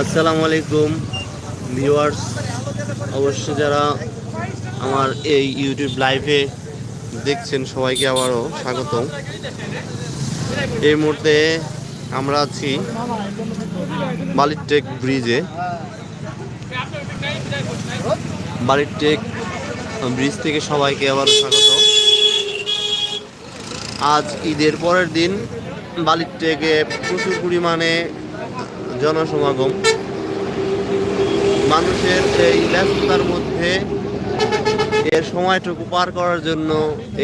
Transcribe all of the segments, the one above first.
আসসালামু আলাইকুম, ভিউয়ার্স। অবশ্য যারা আমার এই ইউটিউব লাইভে দেখছেন, সবাইকে আবারও স্বাগত এই মুহূর্তে আমরা আছি বালিরটেক ব্রিজে। বালিরটেক ব্রিজ থেকে সবাইকে আবারও স্বাগত আজ ঈদের পরের দিন বালিরটেকে প্রচুর পরিমাণে জনসমাগম। মানুষের এই ব্যস্ততার মধ্যে এর সময়টুকু পার করার জন্য,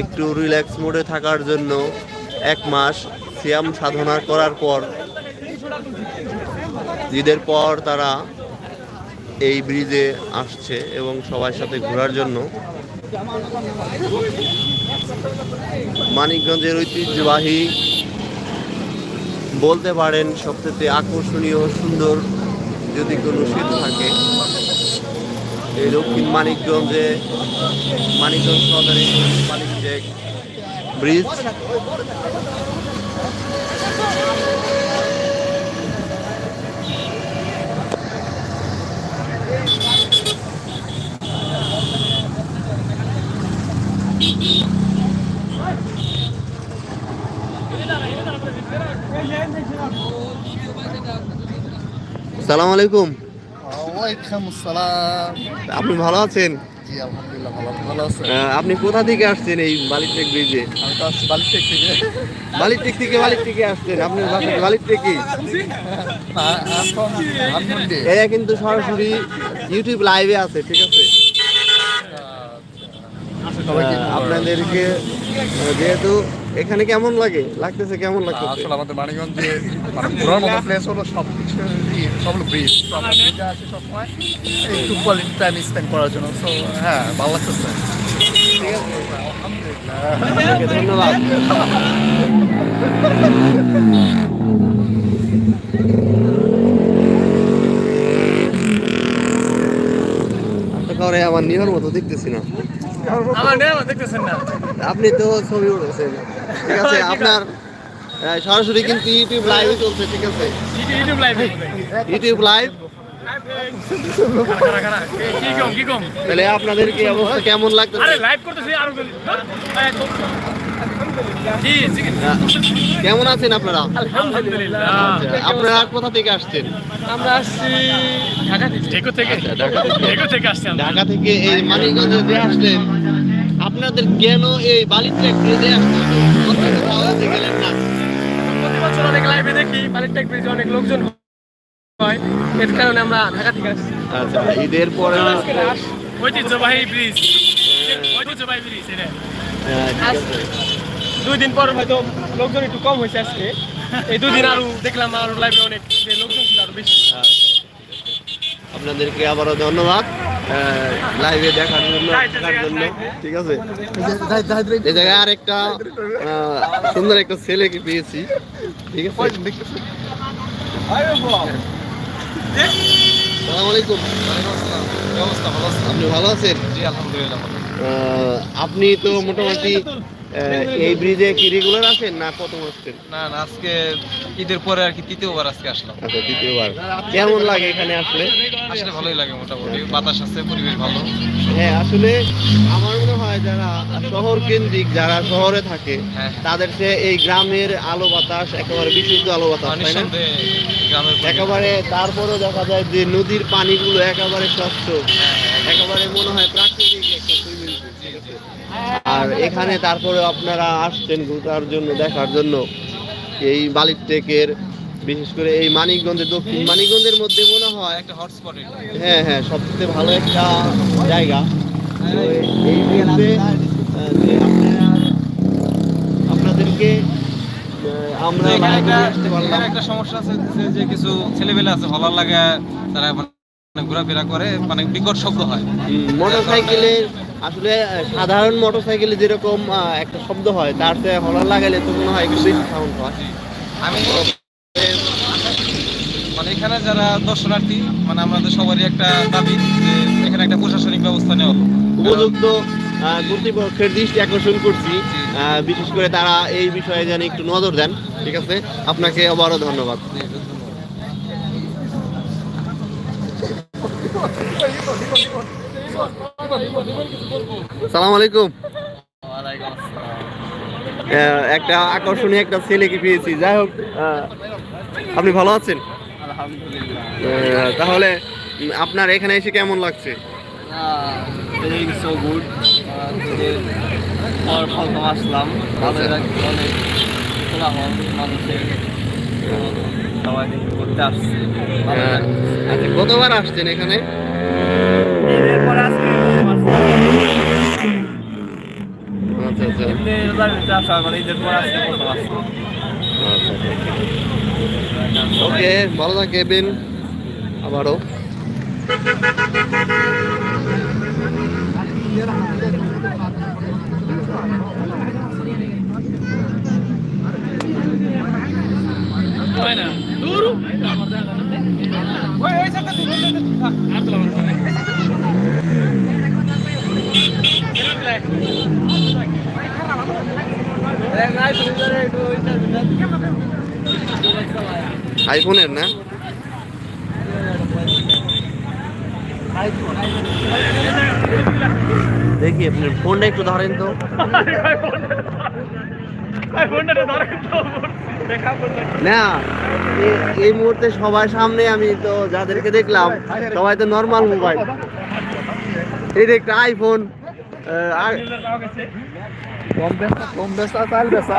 একটু রিল্যাক্স মোডে থাকার জন্য এক মাস সিয়াম সাধনা করার পর, ঈদের পর তারা এই ব্রিজে আসছে এবং সবার সাথে ঘোরার জন্য। মানিকগঞ্জের ঐতিহ্যবাহী বলতে পারেন সবচেয়ে আকর্ষণীয়, সুন্দর যদি কোনো সেতু থাকে। এই দক্ষিণ মানিকগঞ্জে, মানিকগঞ্জ সদরে মানিক ব্রিজ সালাম আলাইকুম। আপনি ভালো আছেন? আপনি কোথা থেকে আসছেন এই বালিটেক ব্রিজে? বালিটেক থেকে। বালিটেক থেকে আসছেন। আপনি বালিটেকে আ- এখন ধানমন্ডি এরা কিন্তু সরাসরি ইউটিউব লাইভে আছে ঠিক আছে? আপনাদেরকে যেহেতু এখানে কেমন লাগে? লাগতেছে কেমন লাগতেছে? আসলে আমাদের মানিকগঞ্জে মানে ঘোরার মতো প্লেস হলো সব কিছু সব হলো ব্রিজ ব্রিজে আসি সবসময়। একটু কোয়ালিটি টাইম স্পেন্ড করার জন্য সো হ্যাঁ ভালো লাগতেছে। ঠিক আছে ধন্যবাদ করে আমার নিহর মতো দেখতেছি না। আমার নেই দেখতেছেন না? আপনি তো ছবি উঠেছেন। ঠিক আছে আপনার সরাসরি কিন্তু ইউটিউব লাইভে চলছে ঠিক আছে? ইউটিউব লাইভ ইউটিউব লাইভ তাহলে আপনাদের কি অবস্থা কেমন লাগতেছে? আরে লাইভ করতেছি আরও জি জি আহ, কেমন আছেন আপনারা? আলহামদুলিল্লাহ। আচ্ছা, আপনারা কোথা থেকে আসছেন? আমরা আসছি ঢাকা থেকে। ঢেকো থেকে। আচ্ছা, ঢাকা থেকে। থেকে আসছি আমরা। ঢাকা থেকে এই মানিকগঞ্জে যে আসলেন আপনাদের কেন এই বালির ব্রিজে আসতে হলো? গেলেন না প্রতি বছর অনেক লাইভে দেখি বালিরটেক ব্রিজে অনেক লোকজন হয়। এর কারণে আমরা ঢাকা থেকে আসছি। আচ্ছা ঈদের পরে ঐতিহ্যবাহী ব্রিজ ঐতিহ্যবাহী ব্রিজ এটা। আহ, ঠিক আছে। দুই দিন পর হয়তো লোকজন একটু কম হয়েছে আজকে। এই দুদিন আরও দেখলাম আরও লাইভে অনেক লোকজন ছিল আরও বেশি। আপনাদেরকে আবারও ধন্যবাদ। লাইভে দেখার জন্য দেখার জন্য ঠিক আছে? এই জায়গায় আরেকটা আহ, সুন্দর একটা ছেলেকে পেয়েছি ঠিক আছে? সালাম আলাইকুম। ভালো আপনি ভালো আছেন? আপনি তো মোটামুটি এই ব্রিজে কি রেগুলার আছেন না প্রথম আসছেন? না না আজকে ঈদের পরে আর কি তৃতীয়বার আজকে আসলাম। আচ্ছা দ্বিতীয়বার কেমন লাগে এখানে আসলে? আসলে ভালোই লাগে মোটামুটি। বাতাস আছে পরিবেশ ভালো। হ্যাঁ আসলে আমার মনে হয় যারা শহর কেন্দ্রিক যারা শহরে থাকে হ্যাঁ তাদের চেয়ে এই গ্রামের আলো বাতাস একেবারে বিশুদ্ধ আলো বাতাস তাই না। একেবারে তারপরেও দেখা যায় যে নদীর পানিগুলো একেবারে স্বচ্ছ। একেবারে মনে হয় প্রাকৃতিক একটা সুইমিং পুল ঠিক আছে আর এখানে তারপরে আপনারা আসছেন ঘুরার জন্য দেখার জন্য। এই বালিরটেকের বিশেষ করে এই মানিকগঞ্জের দক্ষিণ। মানিকগঞ্জের মধ্যে মনে হয় একটা হটস্পট হ্যাঁ হ্যাঁ সবচেয়ে ভালো একটা জায়গা। এই- ক্ষেত্রে আপনাদেরকে আমরা একটা- আসতে পারলাম। একটা সমস্যা আছে যে- কিছু ছেলেবেলে আছে ভালো লাগে তারা মানে ঘোরাফেরা করে মানে বিকট শব্দ হয়। মোটর সাইকেলে আসলে সাধারণ মোটর সাইকেলে যেরকম একটা শব্দ হয় তার চেয়ে হলার লাগালে তো মনে হয় বেশি সাউন্ড হয়। আমি মানে এখানে যারা দর্শনার্থী মানে আমাদের সবারই একটা দাবি যে এখানে একটা প্রশাসনিক ব্যবস্থা নেওয়া উপযুক্ত কর্তৃপক্ষের দৃষ্টি আকর্ষণ করছি আহ, বিশেষ করে তারা এই বিষয়ে যেন একটু নজর দেন ঠিক আছে? আপনাকে আবারও ধন্যবাদ। সালাম আলাইকুম। একটা আকর্ষণীয় একটা ছেলেকে পেয়েছি। যাই হোক আপনি ভালো আছেন? তাহলে আপনার এখানে এসে কেমন লাগছে? আসলাম। আহ, লাগছে। আচ্ছা কতবার আসছেন এখানে ঈদের পরে আজকে প্রথম আসলাম। ওকে ভালো থাকবেন আবারও। আইফোনের না? দেখি আপনার ফোনটা একটু ধরেন তো। না এই মুহূর্তে সবার সামনে আমি তো যাদেরকে দেখলাম সবাই তো নর্মাল মোবাইল এই একটা আইফোন কম বেসা কম বেসা চাল বেসা